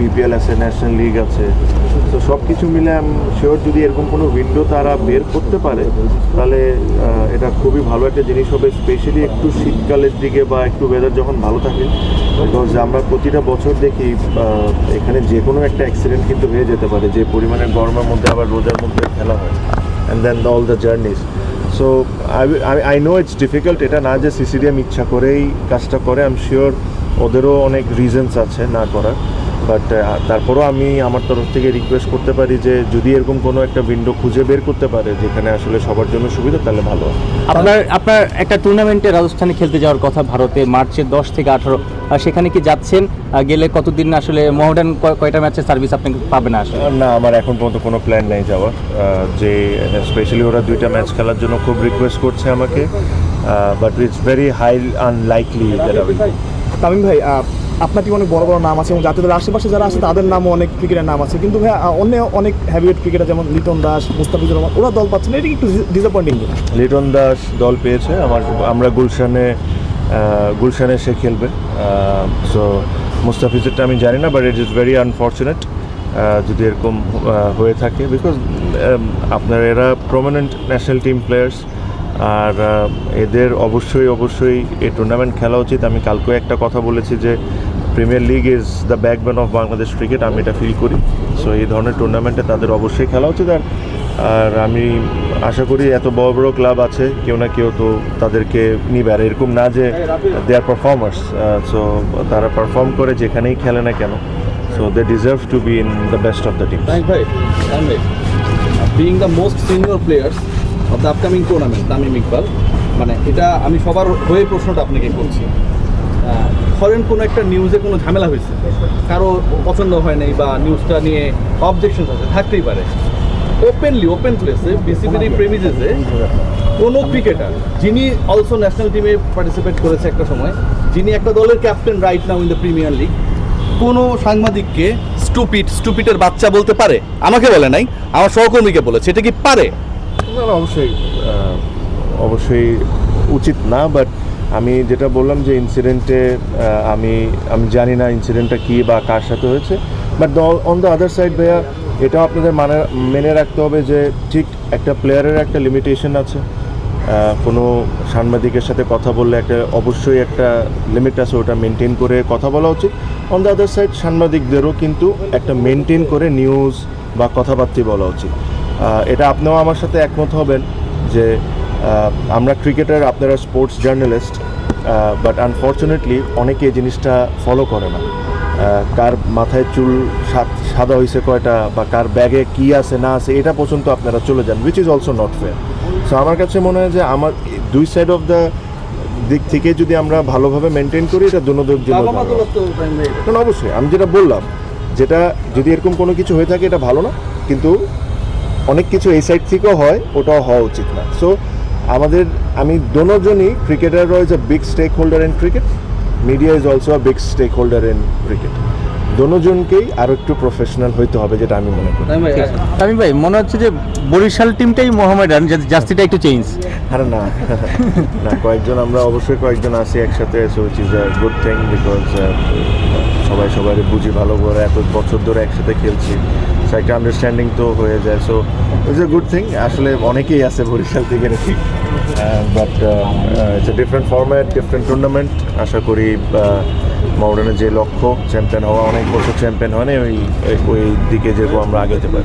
BPL আছে national league আছে। তো সব কিছু মিলে আমি শিওর যদি এরকম কোনো উইন্ডো তারা বের করতে পারে, তাহলে এটা খুবই ভালো একটা জিনিস হবে স্পেশালি একটু শীতকালের দিকে বা একটু ওয়েদার যখন ভালো থাকে। বিকজ আমরা প্রতিটা বছর দেখি এখানে যে কোনো একটা অ্যাক্সিডেন্ট কিন্তু হয়ে যেতে পারে, যে পরিমাণে গরমের মধ্যে আবার রোজার মধ্যে খেলা হয়। And then all the journeys so I I know it's difficult এটা না যে সিসিডিএম ইচ্ছা করেই কাজটা করে আই এম শিওর ওদেরও অনেক রিজনস আছে না করার। বাট তারপরও আমি আমার তরফ থেকে রিকোয়েস্ট করতে পারি যে যদি এরকম কোনো একটা উইন্ডো খুঁজে বের করতে পারে যেখানে আসলে সবার জন্য সুবিধা তাহলে ভালো আপনার আপনার একটা টুর্নামেন্টে রাজস্থানে খেলতে যাওয়ার কথা ভারতে মার্চের দশ থেকে আঠারো সেখানে কি যাচ্ছেন? গেলে কতদিন আসলে কয়- কয়টা ম্যাচের সার্ভিস আপনি পাবেন আসলে? না আমার এখন পর্যন্ত কোনো প্ল্যান নেই যাওয়ার। যে স্পেশালি ওরা দুইটা ম্যাচ খেলার জন্য খুব রিকোয়েস্ট করছে আমাকে। But it's very high unlikely that Tamim ভাই আপনার টিমে অনেক বড় বড় নাম আছে এবং জাতীয় আশেপাশে যারা আছে, তাদের নামও অনেক ক্রিকেটের নাম আছে। কিন্তু ভাই অন্য অনেক হ্যাভিওয়েট ক্রিকেটার যেমন লিটন দাস, মুস্তাফিজুর রহমান, ওরা দল পাচ্ছে না, এটা কি একটু ডিসঅ্যাপয়েন্টিং লিটন দাস দল পেয়েছে, আমার আমরা গুলশানে গুলশানে সে খেলবে। সো মুস্তাফিজেরটা আমি জানি না but it is very unfortunate যদি এরকম হয়ে থাকে বিকজ আপনার এরা প্রমিনেন্ট ন্যাশনাল টিম প্লেয়ার্স আর এদের অবশ্যই অবশ্যই এই টুর্নামেন্ট খেলা উচিত আমি কালকেও একটা কথা বলেছি যে premier league is the backbone of Bangladesh cricket আমি এটা ফিল করি সো এই ধরনের টুর্নামেন্টে তাদের অবশ্যই খেলা উচিত আর আর আমি আশা করি এত বড় বড় ক্লাব আছে, কেউ না কেউ তো তাদেরকে নিবে আর এরকম না যে দে আর পারফর্মার্স সো তারা পারফর্ম করে যেখানেই খেলে না কেন so they deserve to be in the best of the team Thank bhai. Thank bhai. Being of the upcoming tournament, Tamim Iqbal মানে এটা আমি সবার হয়ে প্রশ্নটা আপনাকে করছি। ধরেন কোনো একটা নিউজে কোনো ঝামেলা হয়েছে। কারও পছন্দ হয় নাই বা নিউজটা নিয়ে অবজেকশন আছে থাকতেই পারে। ওপেনলি ওপেন প্লেসে বিসিবির প্রেমিজেসে কোনো ক্রিকেটার যিনি অলসো ন্যাশনাল টিমে পার্টিসিপেট করেছে একটা সময় যিনি একটা দলের captain right now in the premier league কোনো সাংবাদিককে স্টুপিড স্টুপিটের বাচ্চা বলতে পারে? আমাকে বলে নাই আমার সহকর্মীকে বলেছে। এটা কি পারে? অবশ্যই অবশ্যই উচিত না বাট আমি যেটা বললাম যে ইনসিডেন্টে আমি আমি জানি না ইনসিডেন্টটা কী বা কার সাথে হয়েছে but on the other side ভাইয়া, এটাও আপনাদের মানে মেনে রাখতে হবে যে ঠিক একটা প্লেয়ারের একটা লিমিটেশন আছে। কোনো সাংবাদিকের সাথে কথা বললে একটা, অবশ্যই একটা লিমিট আছে, ওটা মেনটেন করে কথা বলা উচিত। অন দ্য আদার সাইড সাংবাদিকদেরও কিন্তু একটা মেনটেন করে নিউজ বা কথাবার্তা বলা উচিত। এটা আপনিও আমার সাথে একমত হবেন যে আমরা ক্রিকেটার আপনারা স্পোর্টস জার্নালিস্ট বাট আনফর্চুনেটলি অনেকে এই জিনিসটা ফলো করে না। কার মাথায় চুল সাদ- সাদা হয়েছে কয়টা বা কার ব্যাগে কি আছে না আছে এটা পর্যন্ত আপনারা চলে যান which is also not fair so আমার কাছে মনে হয় যে আমার দুই সাইড অফ দ্য দিক থেকে যদি আমরা ভালোভাবে মেনটেন করি এটা দুনোদের জন্য অবশ্যই আমি যেটা বললাম যেটা যদি এরকম কোনো কিছু হয়ে থাকে এটা ভালো না কিন্তু অনেক কিছু এই সাইড থেকেও হয় ওটাও হওয়া উচিত না। সো আমাদের আমি দোনোজনই ক্রিকেটাররা is a big stakeholder in cricket media is also a big stakeholder in cricket দোনোজনকেই আরও একটু প্রফেশনাল হইতে হবে যেটা আমি মনে করি। তামিম ভাই মনে হচ্ছে যে বরিশাল টিমটাই মোহামেডান জাস্তিটা একটু চেঞ্জ আরে না না কয়েকজন আমরা অবশ্যই কয়েকজন আছি একসাথে so which is a good thing because সবাই সবাই বুঝি ভালো করে এত বছর ধরে একসাথে খেলছি। সো একটা আন্ডারস্ট্যান্ডিং তো হয়ে যায় so it's a good thing আসলে অনেকেই আছে বরিশাল থেকে নাকি। But it's a different format different tournament আশা করি মডার্নের যে লক্ষ্য চ্যাম্পিয়ন হওয়া অনেক বছর চ্যাম্পিয়ন হয় না ওই ওই দিকে যেরকম আমরা আগাতে পারি।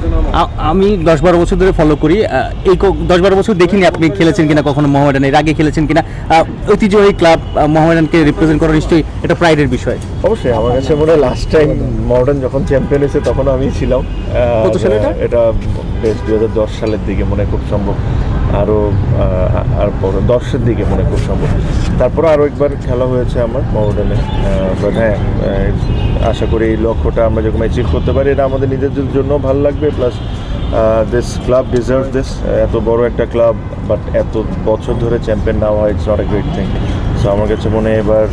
আমি দশ বারো বছর ধরে ফলো করি। এই দশ বারো বছর দেখিনি আপনি খেলেছেন কিনা কখনো মোহামেডান এর আগে খেলেছেন কিনা। ঐতিহ্যবাহী ক্লাব মোহামেডানকে রিপ্রেজেন্ট করা নিশ্চয়ই এটা প্রাইডের বিষয়। অবশ্যই আমার কাছে মনে হয় লাস্ট টাইম মডার্ন যখন চ্যাম্পিয়ন হয়েছে তখন আমি ছিলাম। কত সালে এটা? বেশ দুই হাজার দশ সালের দিকে মনে খুব সম্ভব। আরও আর বড় দশের দিকে মনে খুব সম্ভব। তারপরে আরও একবার খেলা হয়েছে আমার মহোদনে বাট হ্যাঁ আশা করি এই লক্ষ্যটা আমরা যখন অ্যাচিভ করতে পারি, এটা আমাদের নিজেদের জন্য ভালো লাগবে। Plus this club deserve this এত বড় একটা ক্লাব বাট এত বছর ধরে চ্যাম্পিয়ন না হয় it's not a great thing so আমার কাছে মনে হয় এবার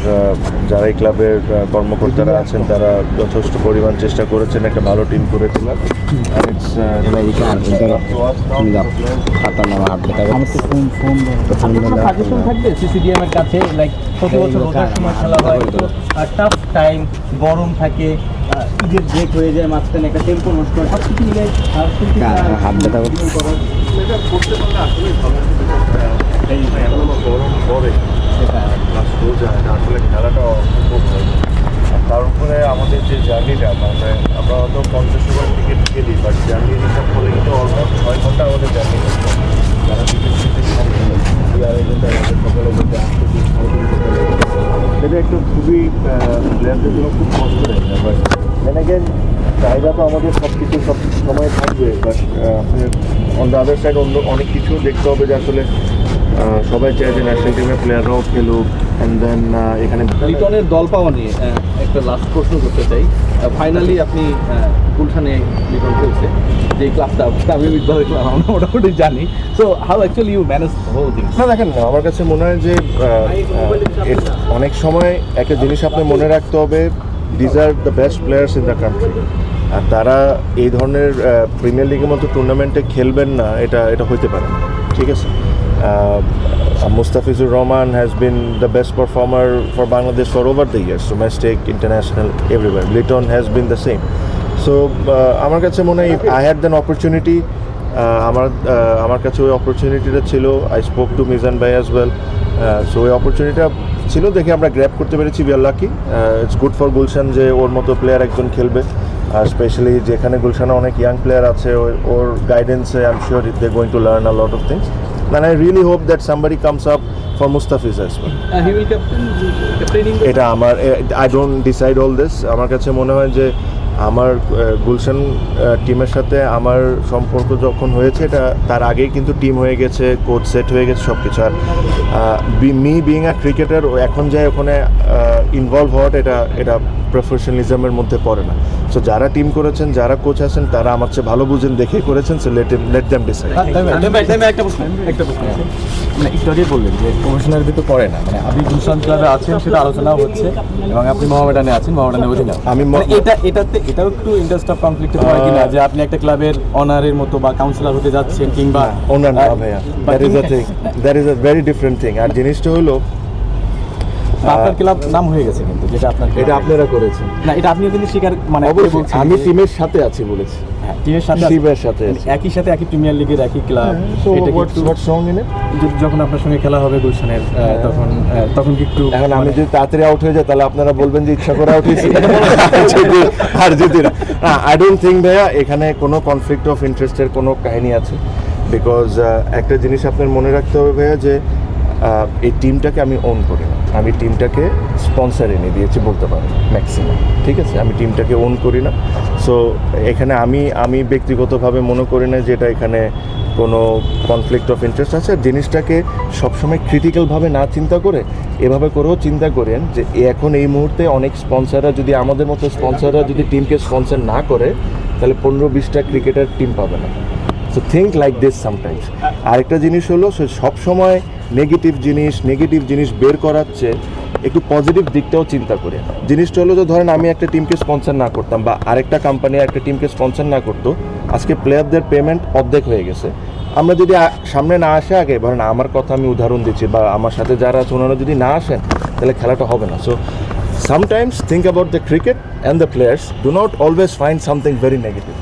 যারা এই ক্লাবের কর্মকর্তারা আছেন তারা যথেষ্ট পরিমাণ চেষ্টা করেছেন একটা ভালো টিম করে তোলার। And it's, uh, সিসিডিএম কাছে লাইক প্রতি বছর রোজার সময় খেলা হয় টাফ টাইম গরম থাকে আহ, ঈদের ব্রেক হয়ে যায় মাঝখানে একটা টেম্পো নষ্ট হয় সব কিছু মিলে হাত ব্যথা করতে পারলে আসলেই ভালো হবে। এই এখনও গরম পড়ে এটা আসলে খেলাটা অসম্ভব হয়ে তার উপরে আমাদের যে জার্নিটা মানে আমরা হয়তো পঞ্চাশ ওভার টিকিট খেলি বাট জার্নি হিসাব করলে কিন্তু অলমোস্ট ছয় ঘণ্টা আমাদের জার্নি করতে যারা টিকিট সম্ভব সকালে দিন এটা একটু খুবই প্লেয়ারদের খুব কষ্ট হয়ে যায় বাট দেন অ্যাগেন চাহিদা তো আমাদের সব কিছু সব সময় থাকবে বাট আপনার অন দ্য আদার সাইড অন্য অনেক কিছু দেখতে হবে যে আসলে সবাই চায় যে ন্যাশনাল টিমের প্লেয়াররাও খেলুক অ্যান্ড দেন এখানে লিটনের দল পাওয়া নিয়ে একটা লাস্ট প্রশ্ন করতে চাই। ফাইনালি আপনি গুলশানে লিটন খেলছে যে ক্লাবটা তামিম ইকবালের ক্লাব আমরা মোটামুটি জানি। So how actually you manage whole thing না দেখেন আমার কাছে মনে হয় যে অনেক সময় একটা জিনিস আপনি মনে রাখতে হবে these are the best players in the country আর তারা এই ধরনের প্রিমিয়ার লিগের মতো টুর্নামেন্টে খেলবেন না এটা এটা হইতে পারে ঠিক আছে? Mustafizur Rahman has been the best performer for Bangladesh for over the years domestic international everywhere Liton has been the same so আমার কাছে মনে হয় আই হ্যাড দ্যান অপরচুনিটি আমার আমার কাছে ওই অপরচুনিটিটা ছিল। আই স্পোক টু মিজান ভাই অ্যাজ ওয়েল সো ওই অপরচুনিটিটা ছিল দেখে আমরা গ্র্যাপ করতে পেরেছি we lucky it's good for Gulshan যে ওর মতো প্লেয়ার একজন খেলবে। আর স্পেশালি যেখানে গুলশানে অনেক ইয়াং প্লেয়ার আছে, ওর- গাইডেন্সে I am sure they going to learn a lot of things মানে I really hope that somebody comes up for Mustafiz as well he will captain captaining এটা আমার I don't decide all this আমার কাছে মনে হয় যে আমার গুলশান টিমের সাথে আমার সম্পর্ক যখন হয়েছে এটা তার আগেই কিন্তু টিম হয়ে গেছে কোচ সেট হয়ে গেছে সব কিছু আর মি বিং আ ক্রিকেটার এখন যাই ওখানে ইনভলভ হওয়াটা এটা এটা প্রফেশনালিজমের মধ্যে পড়ে না। সো যারা টিম করেছেন যারা কোচ আছেন তারা আমার চেয়ে ভালো বুঝেন দেখেই করেছেন so let let them decide একটা প্রশ্ন একটা প্রশ্ন মানে একটু আগে বললেন যে প্রফেশনালিটি তো পড়ে না। মানে আপনি গুলশান ক্লাবে আছেন সেটা আলোচনাও হচ্ছে এবং আপনি মোহামেডানে আছেন মোহামেডানে অধিনায়ক। আমি মানে এটা এটাতে এটাও একটু ইন্টারেস্ট অফ কনফ্লিক্ট হয় কিনা যে আপনি একটা ক্লাবের অনারের মতো বা কাউন্সিলর হতে যাচ্ছেন কিংবা ওনার না ভাইয়া। That is a thing that is a very different thing আর জিনিসটা হলো আপনার ক্লাব নাম হয়ে গেছে কিন্তু যেটা আপনার। এটা আপনারা করেছেন। না এটা আপনিও কিন্তু স্বীকার মানে অবশ্যই আমি টিমের সাথে আছি বলেছি। হ্যাঁ, টিমের সাথে টিমের সাথে একই সাথে একই প্রিমিয়ার লিগের একই ক্লাব এটা কি ইন যখন আপনার সঙ্গে খেলা হবে গুলশানের তখন তখন কি একটু এখন আমি মানে- যদি তাড়াতাড়ি আউট হয়ে যাই তাহলে আপনারা বলবেন যে ইচ্ছা করে আউট হয়েছি। যদি আর যদি না। আই ডোন্ট থিঙ্ক ভাইয়া এখানে কোনো কনফ্লিক্ট অফ ইন্টারেস্টের কোনো কাহিনী আছে। বিকজ একটা জিনিস আপনার মনে রাখতে হবে ভাইয়া যে এই টিমটাকে আমি ওন করি না। আমি টিমটাকে স্পন্সার এনে দিয়েছি বলতে পারি ম্যাক্সিমাম ঠিক আছে? আমি টিমটাকে ওন করি না। সো এখানে আমি আমি ব্যক্তিগতভাবে মনে করি না যে এটা এখানে কোনো কনফ্লিক্ট অফ ইন্টারেস্ট আছে। জিনিসটাকে সবসময় ক্রিটিক্যালভাবে না চিন্তা করে, এভাবে করেও চিন্তা করেন যে এখন এই মুহূর্তে অনেক স্পন্সাররা যদি আমাদের মতো স্পন্সাররা যদি টিমকে স্পন্সর না করে, তাহলে পনেরো বিশটা ক্রিকেটার টিম পাবে না। So think like this sometimes আরেকটা জিনিস হলো, সে সবসময় নেগেটিভ জিনিস নেগেটিভ জিনিস বের করাচ্ছে, একটু পজিটিভ দিকটাও চিন্তা করে। জিনিসটা হলো যে, ধরেন আমি একটা টিমকে স্পন্সার না করতাম বা আরেকটা কোম্পানি একটা টিমকে স্পন্সার না করতো, আজকে প্লেয়ারদের পেমেন্ট অর্ধেক হয়ে গেছে। আমরা যদি সামনে না আসে আগে, ধরেন আমার কথা আমি উদাহরণ দিচ্ছি বা আমার সাথে যারা আছে, ওনারা যদি না আসেন, তাহলে খেলাটা হবে না। So sometimes think about the cricket and the players do not always find something very negative